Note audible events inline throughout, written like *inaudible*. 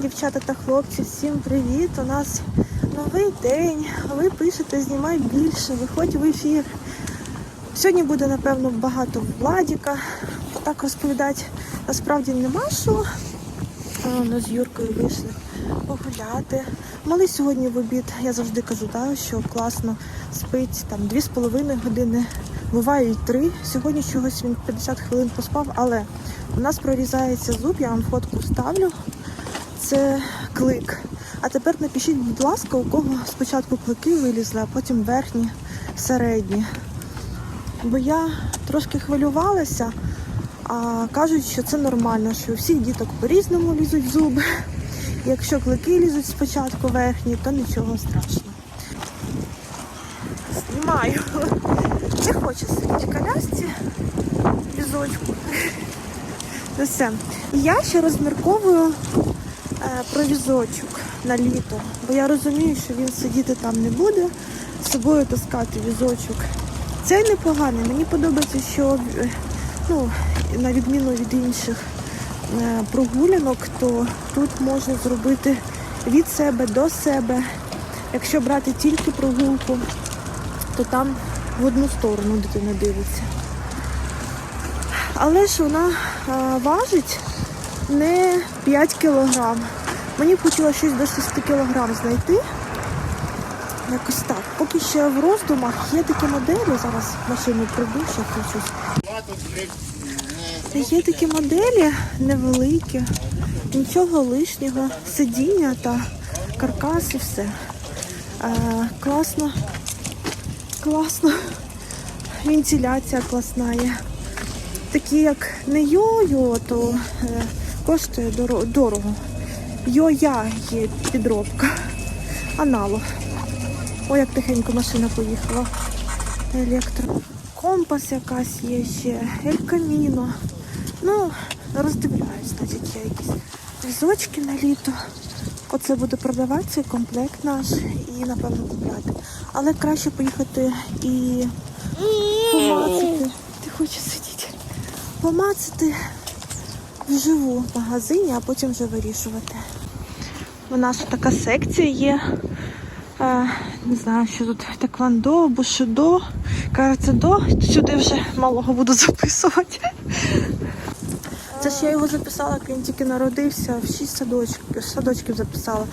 дівчата та хлопці, всім привіт! У нас новий день. Ви пишете, знімай більше, виходь в ефір. Сьогодні буде, напевно, багато Владіка. Так розповідати насправді нема що. Ми з Юркою вийшли погуляти. Малий сьогодні в обід, я завжди кажу, да, що класно спить там 2,5 години, буває і 3. Сьогодні чогось він 50 хвилин поспав, але у нас прорізається зуб, я вам фотку ставлю. Це клик. А тепер напишіть, будь ласка, у кого спочатку клики вилізли, а потім верхні, середні. Бо я трошки хвилювалася, а кажуть, що це нормально, що у всіх діток по-різному лізуть зуби. Якщо клики лізуть спочатку верхні, то нічого страшного. Знімаю. Не хоче сидіти в колясці, візочку. Ну все. І я ще розмірковую про візочок на літо, бо я розумію, що він сидіти там не буде, з собою таскати візочок. Цей непоганий. Мені подобається, що е, ну, на відміну від інших е, прогулянок, то тут можна зробити від себе до себе. Якщо брати тільки прогулку, то там в одну сторону дитина дивиться. Але ж вона а, важить не 5 кілограм. Мені б хотілося щось до 6 кілограм знайти. Якось так. Поки ще в роздумах є такі моделі. Зараз машину прийду, ще включусь. Є такі моделі невеликі, нічого лишнього, сидіння та каркас і все. Е, класно, класно. Вентиляція класна є. Такі як не йо-йо, то е, коштує доро- дорого. Йо-я є підробка. Аналог. Ой, як тихенько машина поїхала. Електро. Компас якась є ще, Ель Каміно. Ну, роздивляюсь, значить, є якісь візочки на літо. Оце буде продавати цей комплект наш і, напевно, купляти. Але краще поїхати і помацати. Ти хочеш сидіти? Помацати вживу в магазині, а потім вже вирішувати. У нас така секція є. Е, не знаю, що тут теквандо, бушидо, карацедо. Сюди вже малого буду *laughs* записувати. Це ж я його записала, як він тільки народився, в 6 садочків, садочків записала.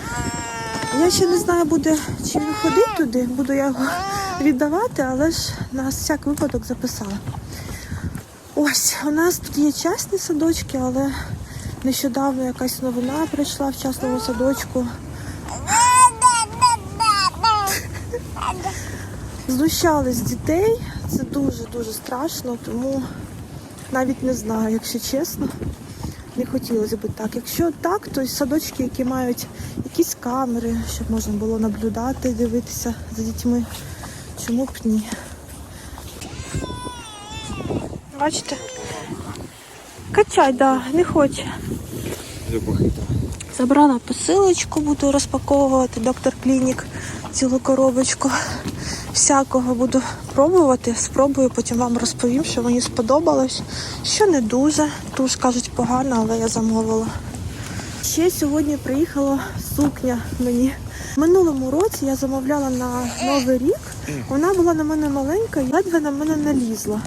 Я ще не знаю, буде чи він ходить туди, буду я його віддавати, але ж на всяк випадок записала. Ось, у нас тут є частні садочки, але нещодавно якась новина прийшла в частному садочку. Знущались дітей. Це дуже-дуже страшно, тому навіть не знаю, якщо чесно. Не хотілося б так. Якщо так, то садочки, які мають якісь камери, щоб можна було наблюдати, дивитися за дітьми. Чому б ні? Бачите? Качай, да, не хоче. Забрала посилочку, буду розпаковувати доктор Клінік, цілу коробочку. Всякого буду пробувати, спробую, потім вам розповім, що мені сподобалось. Що не дуже, туш кажуть погано, але я замовила. Ще сьогодні приїхала сукня мені. Минулому році я замовляла на Новий рік. Вона була на мене маленька і ледве на мене налізла.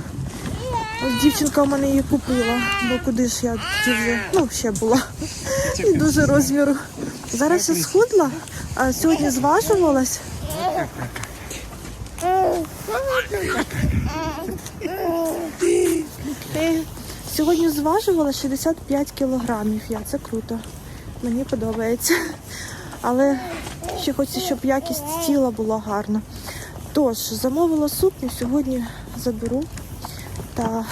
Ось дівчинка у мене її купила, бо куди ж я тоді вже ну, ще була. І дуже розміру. Зараз я схудла, а сьогодні зважувалась. Сьогодні зважувала 65 кілограмів. Я це круто. Мені подобається. Але ще хочеться, щоб якість тіла була гарна. Тож, замовила сукню, сьогодні заберу та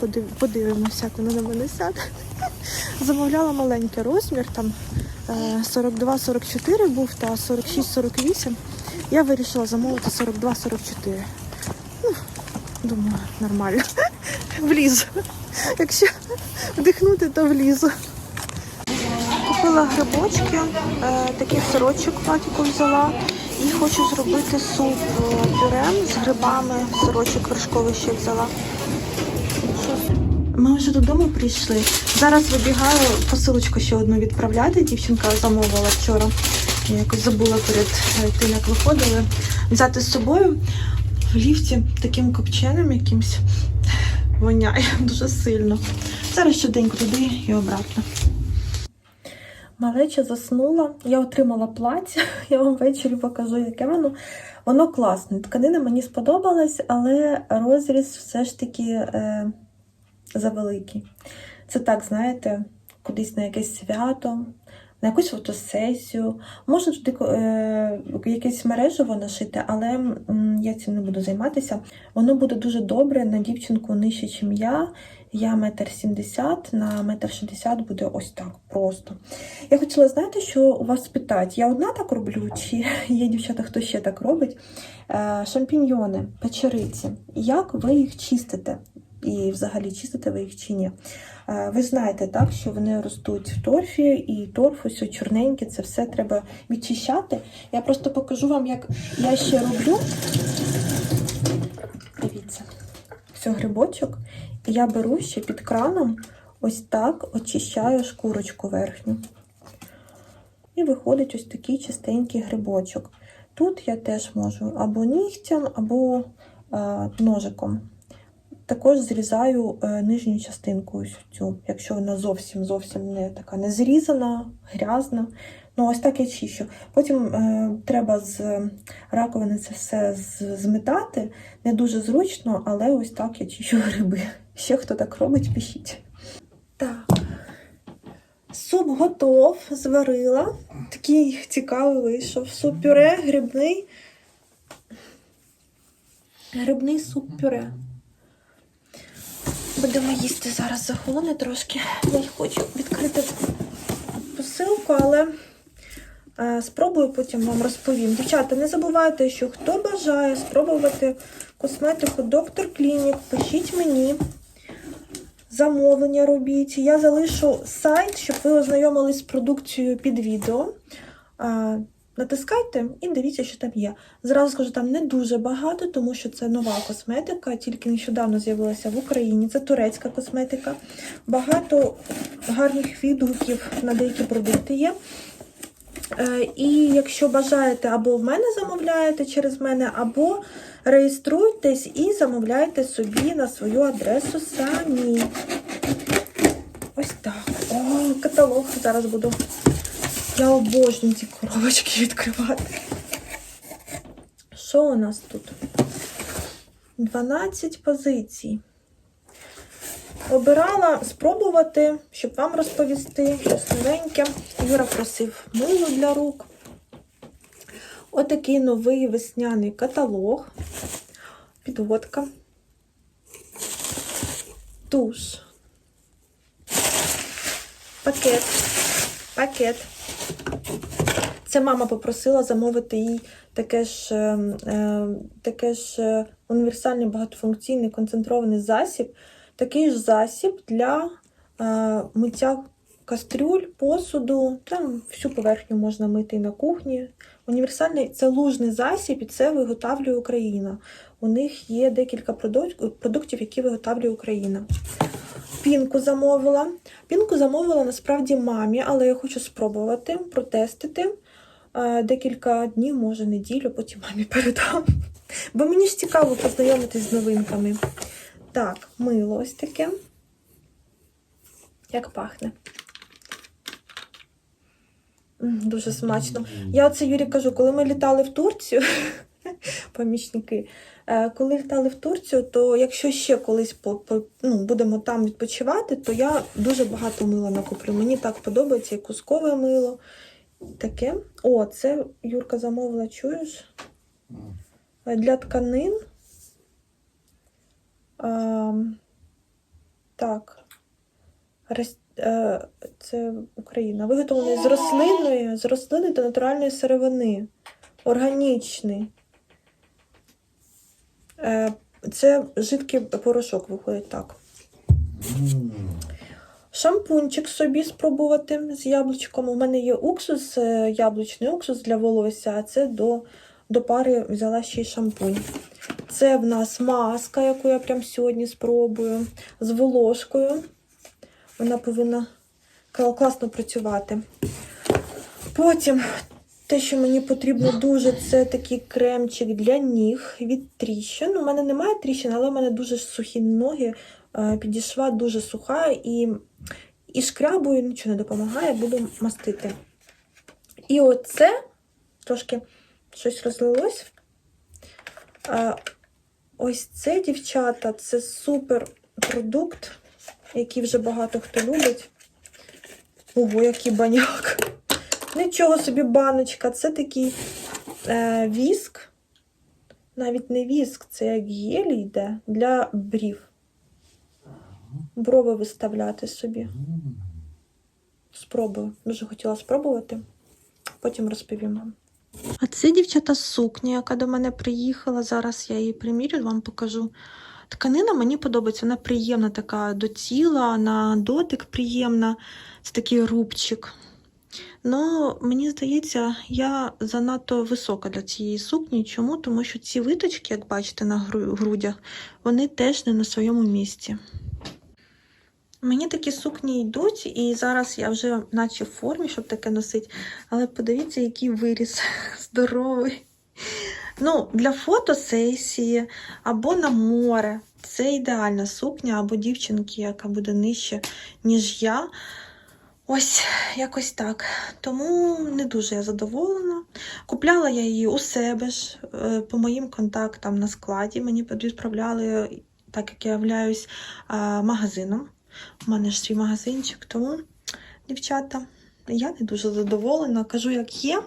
подив- подивимося, як вона на мене сяде. *laughs* Замовляла маленький розмір, там е, 42-44 був та 46-48. Я вирішила замовити 42-44. Ну, думаю, нормально. *laughs* Влізу. Якщо вдихнути, то влізу. Купила грибочки, е, такий сирочок патіку взяла і хочу зробити суп е, пюре з грибами, сирочок вершковий ще взяла. Ми вже додому прийшли. Зараз вибігаю посилочку ще одну відправляти. Дівчинка замовила вчора. Я якось забула перед е, тим, як виходили. Взяти з собою в ліфті таким копченим якимсь воняє *laughs* дуже сильно. Зараз щоденько туди і обратно. Малеча заснула, я отримала плаття, *laughs* я вам ввечері покажу, яке воно. Воно класне. Тканина мені сподобалась, але розріз все ж таки е, завеликий. Це так, знаєте, кудись на якесь свято, на якусь фотосесію. Можна туди е, якесь мережево нашити, але я цим не буду займатися. Воно буде дуже добре на дівчинку нижче, ніж я. Я метр сімдесят, на метр шістдесят буде ось так просто. Я хотіла знаєте, що у вас спитати, я одна так роблю, чи *laughs* є дівчата, хто ще так робить? Е, шампіньйони, печериці. Як ви їх чистите? І взагалі чистите ви їх чи ні? Е, ви знаєте, так, що вони ростуть в торфі, і торф ось чорненьке, це все треба відчищати. Я просто покажу вам, як я ще роблю. Дивіться, все грибочок. І я беру ще під краном, ось так очищаю шкурочку верхню. І виходить ось такий чистенький грибочок. Тут я теж можу або нігтям, або е, ножиком. Також зрізаю е, нижню частинку, ось цю, якщо вона зовсім зовсім не така не зрізана, грязна. Ну, ось так я чищу. Потім е, треба з раковини це все з- зметати. Не дуже зручно, але ось так я чищу гриби. *laughs* Ще хто так робить, пишіть. Так. Суп готов, зварила. Такий цікавий вийшов. Суп пюре, грибний. Грибний суп пюре. Будемо їсти зараз захолоне трошки. Я хочу відкрити посилку, але е, спробую потім вам розповім. Дівчата, не забувайте, що хто бажає спробувати косметику Доктор Клінік, пишіть мені. Замовлення робіть. Я залишу сайт, щоб ви ознайомились з продукцією під відео. Натискайте і дивіться, що там є. Зразу скажу, там не дуже багато, тому що це нова косметика, тільки нещодавно з'явилася в Україні. Це турецька косметика. Багато гарних відгуків на деякі продукти є. Е, І якщо бажаєте, або в мене замовляєте через мене, або реєструйтесь і замовляйте собі на свою адресу самі. Ось так. О, каталог зараз буду. Я обожнюю ці коробочки відкривати. Що у нас тут? 12 позицій. Обирала спробувати, щоб вам розповісти щось новеньке. Юра просив мило для рук. Отакий новий весняний каталог. Підводка. Туш. Пакет. Пакет. Це мама попросила замовити їй таке ж, е, е, таке ж е, універсальний багатофункційний концентрований засіб. Такий ж засіб для е, миття кастрюль, посуду, там всю поверхню можна мити і на кухні. Універсальний це лужний засіб, і це виготовлює Україна. У них є декілька продуктів, які виготовлює Україна. Пінку замовила. Пінку замовила насправді мамі, але я хочу спробувати протестити декілька днів, може неділю, потім мамі передам. Бо мені ж цікаво познайомитись з новинками. Так, мило ось таке. Як пахне. Дуже смачно. Я оце Юрі кажу, коли ми літали в Турцію, *laughs* помічники, е, коли літали в Турцію, то якщо ще колись ну, будемо там відпочивати, то я дуже багато мила накуплю. Мені так подобається і кускове мило. Таке. О, це Юрка замовила, чуєш? Е, Для тканин. А, так. Е, Це Україна. Виготовлений з рослинної, з рослини та натуральної сировини. Органічний. Е, Це жидкий порошок виходить так. Шампунчик собі спробувати з яблучком. У мене є уксус, е, яблучний уксус для волосся, а це до, до пари взяла ще й шампунь. Це в нас маска, яку я прям сьогодні спробую, з волошкою. Вона повинна класно працювати. Потім те, що мені потрібно дуже, це такий кремчик для ніг від тріщин. У мене немає тріщин, але у мене дуже сухі ноги. Е, Підішва дуже суха і, і шкрябою нічого не допомагає, буду мастити. І оце трошки щось розлилось. Е, Ось це, дівчата, це супер продукт, який вже багато хто любить. Ого, який баняк. Нічого собі баночка. Це такий е, віск. Навіть не віск, це як гель йде для брів. Брови виставляти собі. Спробую. Дуже хотіла спробувати. Потім розповім вам. А це дівчата сукня, яка до мене приїхала. Зараз я її примірю, вам покажу. Тканина мені подобається, вона приємна така до тіла, на дотик приємна. Це такий рубчик. Ну, мені здається, я занадто висока для цієї сукні. Чому? Тому що ці виточки, як бачите, на грудях, вони теж не на своєму місці. Мені такі сукні йдуть, і зараз я вже наче в формі, щоб таке носити. Але подивіться, який виріс *laughs* здоровий. Ну, для фотосесії або на море. Це ідеальна сукня, або дівчинки, яка буде нижче, ніж я. Ось якось так. Тому не дуже я задоволена. Купляла я її у себе ж е, по моїм контактам на складі. Мені відправляли, так як я являюсь магазином. У мене ж свій магазинчик, тому, дівчата, я не дуже задоволена. Кажу, як є.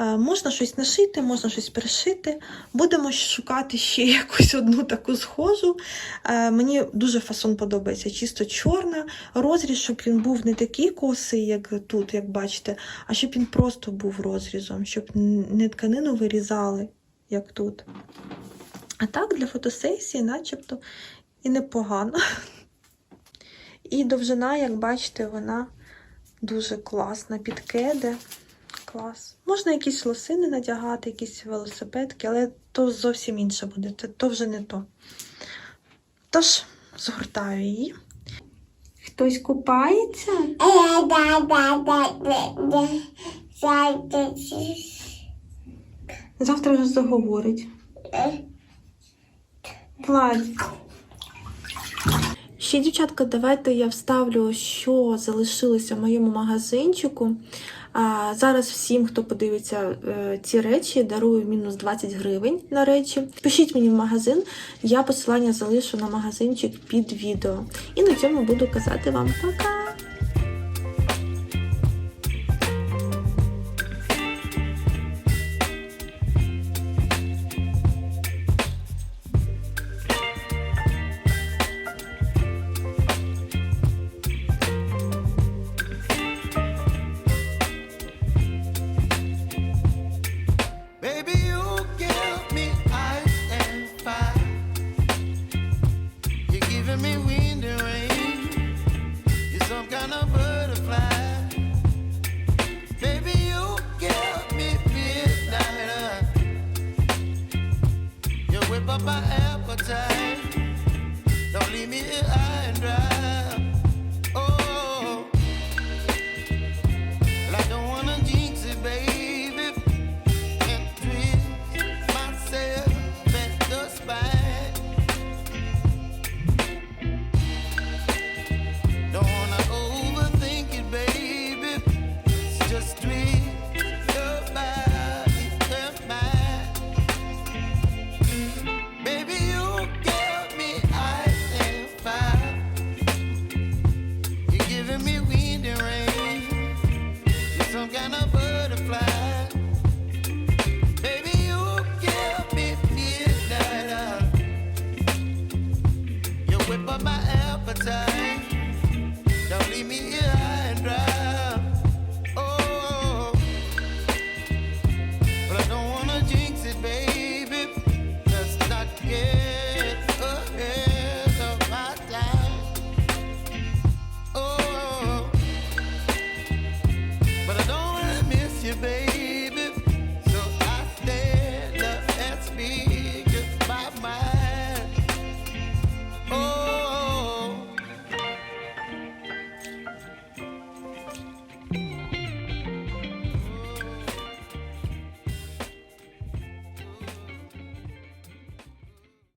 Е, Можна щось нашити, можна щось перешити. Будемо шукати ще *laughs* якусь одну таку схожу. Е, Мені дуже фасон подобається, чисто чорна. Розріз, щоб він був не такий косий, як тут, як бачите, а щоб він просто був розрізом, щоб не тканину вирізали, як тут. А так, для фотосесії, начебто, і непогано. *laughs* І довжина, як бачите, вона дуже класна. Під кеди. Клас. Можна якісь лосини надягати, якісь велосипедки, але то зовсім інше буде. То вже не то. Тож, згортаю її. Хтось купається? Завтра вже заговорить. Плать. Ще, дівчатка, давайте я вставлю, що залишилося в моєму магазинчику. А, зараз всім, хто подивиться е, ці речі, дарую мінус 20 гривень на речі. Пишіть мені в магазин, я посилання залишу на магазинчик під відео. І на цьому буду казати вам пока!